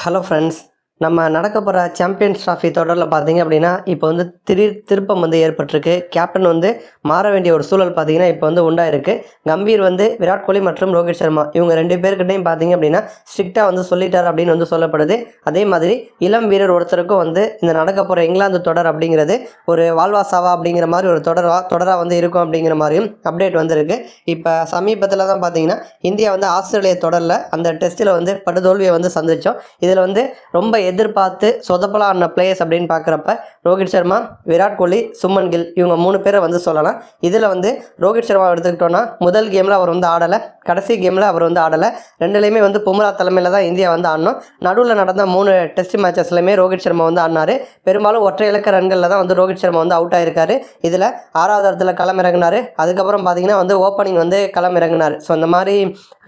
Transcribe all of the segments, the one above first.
Hello friends நம்ம நடக்க போகிற சாம்பியன்ஸ் ட்ராஃபி தொடரில் பார்த்தீங்க அப்படின்னா இப்போ வந்து திரு திருப்பம் வந்து ஏற்பட்டிருக்கு. கேப்டன் வந்து மாற வேண்டிய ஒரு சூழல் பார்த்தீங்கன்னா இப்போ வந்து உண்டாயிருக்கு. கம்பீர் வந்து விராட் கோலி மற்றும் ரோஹித் சர்மா இவங்க ரெண்டு பேர்கிட்டையும் பார்த்தீங்க அப்படின்னா ஸ்ட்ரிக்டாக வந்து சொல்லிட்டார் அப்படின்னு வந்து சொல்லப்படுது. அதே மாதிரி இளம் வீரர் ஒருத்தருக்கும் வந்து இந்த நடக்க போகிற இங்கிலாந்து தொடர் அப்படிங்கிறது ஒரு வாழ்வாசாவா அப்படிங்கிற மாதிரி ஒரு தொடரா தொடராக வந்து இருக்கும் அப்படிங்கிற மாதிரியும் அப்டேட் வந்திருக்கு. இப்போ சமீபத்தில் தான் பார்த்தீங்கன்னா இந்தியா வந்து ஆஸ்திரேலிய தொடரில் அந்த டெஸ்ட்டில் வந்து படுதோல்வியை வந்து சந்தித்தோம் இதில் வந்து ரொம்ப எதிர்பார்த்து சொதப்பலா ஆன பிளேயர்ஸ் அப்படின்னு பார்க்குறப்ப ரோஹித் சர்மா விராட் கோலி சுமன் கில் இவங்க மூணு பேரை வந்து சொல்லலாம். இதில் வந்து ரோஹித் சர்மா எடுத்துக்கிட்டோன்னா முதல் கேமில் அவர் வந்து ஆடலை கடைசி கேமில் அவர் வந்து ஆடலை. ரெண்டுலேயுமே வந்து பும்ரா தலைமையில் தான் இந்தியா வந்து ஆடணும். நடுவில் நடந்த மூணு டெஸ்ட் மேட்சஸ்லையுமே ரோஹித் சர்மா வந்து ஆடினார். பெரும்பாலும் ஒற்றை இலக்க ரன்களில் தான் வந்து ரோஹித் சர்மா வந்து அவுட் ஆயிருக்காரு. இதில் ஆறாவது இடத்துல களமிறங்கினார். அதுக்கப்புறம் பார்த்தீங்கன்னா வந்து ஓப்பனிங் வந்து களமிறங்கினார். ஸோ அந்த மாதிரி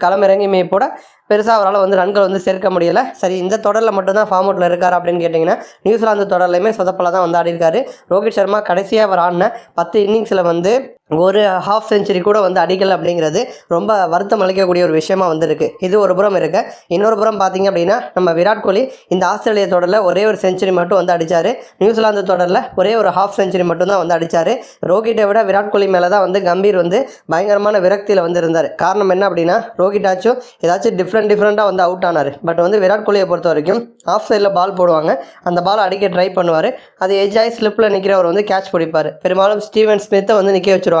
களமிறங்கியுமே கூட பெருசாக அவரால் வந்து ரன்கள் வந்து சேர்க்க முடியலை. சரி இந்த தொடரில் மட்டும்தான் ஃபார்ம் அவுட்டில் இருக்கார் அப்படின்னு கேட்டிங்கன்னா நியூசிலாந்து தொடர்லையுமே சொதப்பல தான் வந்து ஆடிருக்காரு ரோஹித் சர்மா கடைசியாக அவர் ஆடின பத்து இன்னிங்ஸில் வந்து ஒரு ஹாஃப் செஞ்சுரி கூட வந்து அடிக்கல் அப்படிங்கிறது ரொம்ப வருத்தம் அளிக்கக்கூடிய ஒரு விஷயமா வந்திருக்கு. இது ஒரு புறம் இருக்கு. இன்னொரு புறம் பார்த்தீங்க அப்படின்னா நம்ம விராட் கோலி இந்த ஆஸ்திரேலிய தொடரில் ஒரே ஒரு செஞ்சுரி மட்டும் வந்து அடித்தார் நியூசிலாந்து தொடரில் ஒரே ஒரு ஹாஃப் செஞ்சுரி மட்டும் தான் வந்து அடித்தார் ரோஹிட்டை விட விராட் கோலி மேலே தான் வந்து கம்பீர் வந்து பயங்கரமான விரக்தியில் வந்து இருந்தார். காரணம் என்ன அப்படின்னா ரோஹிட்டாச்சும் ஏதாச்சும் டிஃப்ரெண்ட் டிஃப்ரெண்ட்டாக வந்து அவுட் ஆனார். பட் வந்து விராட் கோலியை பொறுத்த வரைக்கும் ஆஃப் சைடில் பால் போடுவாங்க. அந்த பால் அடிக்க ட்ரை பண்ணுவார். அது எஜ் ஆகி ஸ்லிப்பில் நிற்கிறவர் வந்து கேட்ச் பிடிப்பார். பெரும்பாலும் ஸ்டீவன் ஸ்மித்தை வந்து நிற்க வச்சிருவாங்க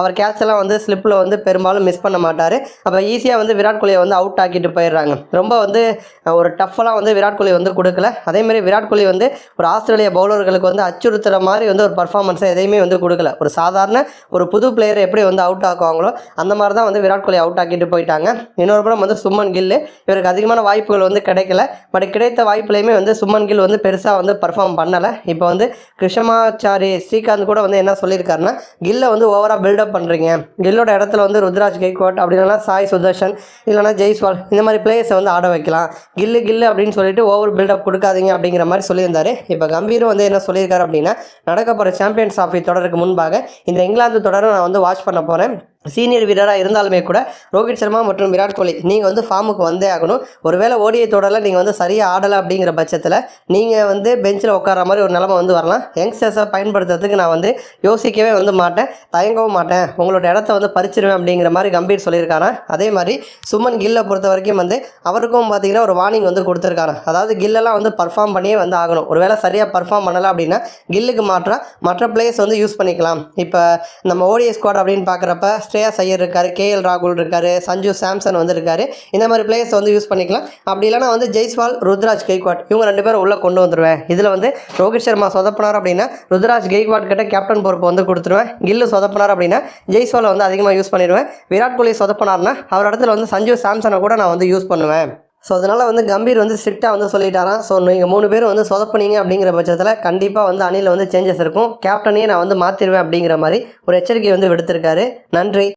அவர் கேட்செல்லாம் வந்து ஸ்லிப்பில் வந்து பெரும்பாலும் மிஸ் பண்ண மாட்டார். அப்போ ஈஸியாக வந்து விராட் கோலியை வந்து அவுட் ஆக்கிட்டு போயிடுறாங்க. ரொம்ப வந்து ஒரு டஃப்பெல்லாம் வந்து விராட் கோலி வந்து கொடுக்கல. அதேமாதிரி விராட் கோலி வந்து ஒரு ஆஸ்திரேலிய பவுலர்களுக்கு வந்து அச்சுறுத்துற மாதிரி வந்து ஒரு பர்ஃபார்மன்ஸை எதையுமே வந்து கொடுக்கல. ஒரு சாதாரண ஒரு புது பிளேயரை எப்படி வந்து அவுட் ஆக்குவாங்களோ அந்த மாதிரி தான் வந்து விராட் கோலி அவுட் ஆக்கிட்டு போயிட்டாங்க. இன்னொரு புறம் வந்து சுமன் கில்லு இவருக்கு அதிகமான வாய்ப்புகள் வந்து கிடைக்கல. பட் கிடைத்த வாய்ப்புலையுமே வந்து சுமன் கில் வந்து பெருசாக வந்து பர்ஃபார்ம் பண்ணலை. இப்போ வந்து கிருஷ்ணமாச்சாரி ஸ்ரீகாந்த் கூட வந்து என்ன சொல்லியிருக்காருன்னா கில்லை வந்து ஓவராக பில்டப் பண்ணுறீங்க கில்லோட இடத்துல வந்து ருத்ராஜ் கெய்கோட் அப்படி சாய் சுதர்ஷன் இல்லைனா ஜெய்ஸ்வால் இந்த மாதிரி பிளேயர்ஸை வந்து ஆட வைக்கலாம். கில்லு கில்லு அப்படின்னு சொல்லிட்டு ஓவர் பில்டப் கொடுக்காதீங்க அப்படிங்கிற மாதிரி சொல்லியிருந்தார். இப்போ கம்பீரும் வந்து என்ன சொல்லியிருக்காரு அப்படின்னா நடக்க போகிற சாம்பியன்ஸ் ஆஃபி தொடருக்கு முன்பாக இந்த இங்கிலாந்து தொடரை நான் வந்து வாட்ச் பண்ண போகிறேன் சீனியர் வீரராக இருந்தாலுமே கூட ரோஹித் சர்மா மற்றும் விராட் கோலி நீங்கள் வந்து ஃபார்முக்கு வந்தே ஆகணும். ஒருவேளை ஓடிஐ தொடரில் நீங்கள் வந்து சரியாக ஆடலை அப்படிங்கிற பட்சத்தில் நீங்கள் வந்து பெஞ்சில் உட்கார மாதிரி ஒரு நிலமை வந்து வரலாம். யங்ஸ்டர்ஸை பயன்படுத்துறதுக்கு நான் வந்து யோசிக்கவே வந்து மாட்டேன். தயங்கவும் மாட்டேன். உங்களோட இடத்த வந்து பறிச்சிருவேன் அப்படிங்கிற மாதிரி கம்பீர் சொல்லியிருக்காங்க அதே மாதிரி சுமன் கில்லை பொறுத்த வரைக்கும் வந்து அவருக்கும் பார்த்தீங்கன்னா ஒரு வார்னிங் வந்து கொடுத்துருக்காங்க அதாவது கில்லெல்லாம் வந்து பர்ஃபார்ம் பண்ணியே வந்து ஆகணும். ஒருவேளை சரியாக பர்ஃபார்ம் பண்ணலை அப்படின்னா கில்லுக்கு மாற்றாக மற்ற பிளேயர்ஸ் வந்து யூஸ் பண்ணிக்கலாம். இப்போ நம்ம ஓடிஐ ஸ்குவாட் அப்படின்னு பார்க்குறப்ப ஸ்ரேயா ஐயர் இருக்கார் கேஎல் ராகுல் இருக்கார் சஞ்சு சாம்சன் வந்திருக்காரு. இந்த மாதிரி பிளேயர்ஸ் வந்து யூஸ் பண்ணிக்கலாம். அப்படி இல்லைனா வந்து ஜெய்ஸ்வால் ருத்ராஜ் கெய்க்வாட் இவங்க ரெண்டு பேரும் உள்ளே கொண்டு வந்துடுவேன் இதில் வந்து ரோஹித் சர்மா சொதப்பினார் அப்படின்னா ருத்ராஜ் கெய்க்வாட் கிட்ட கேப்டன் பொறுப்பு வந்து கொடுத்துருவேன். கில்லு சொதப்பினார் அப்படின்னா ஜெய்ஸ்வாலை வந்து அதிகமாக யூஸ் பண்ணிடுவேன். விராட் கோலி சொதப்பினார்னா அவர் இடத்துல வந்து சஞ்சு சாம்சனை கூட நான் வந்து யூஸ் பண்ணுவேன். ஸோ அதனால் வந்து கம்பீர் வந்து ஸ்ட்ரிக்டாக வந்து சொல்லிட்டாராம். ஸோ நீங்கள் மூணு பேர் வந்து சொதப்புனீங்க அப்படிங்கிற பட்சத்தில் கண்டிப்பாக வந்து அணியில் வந்து சேஞ்சஸ் இருக்கும். கேப்டனையே நான் வந்து மாற்றிடுவேன் அப்படிங்கிற மாதிரி ஒரு எச்சரிக்கை வந்து விடுத்திருக்காரு. நன்றி.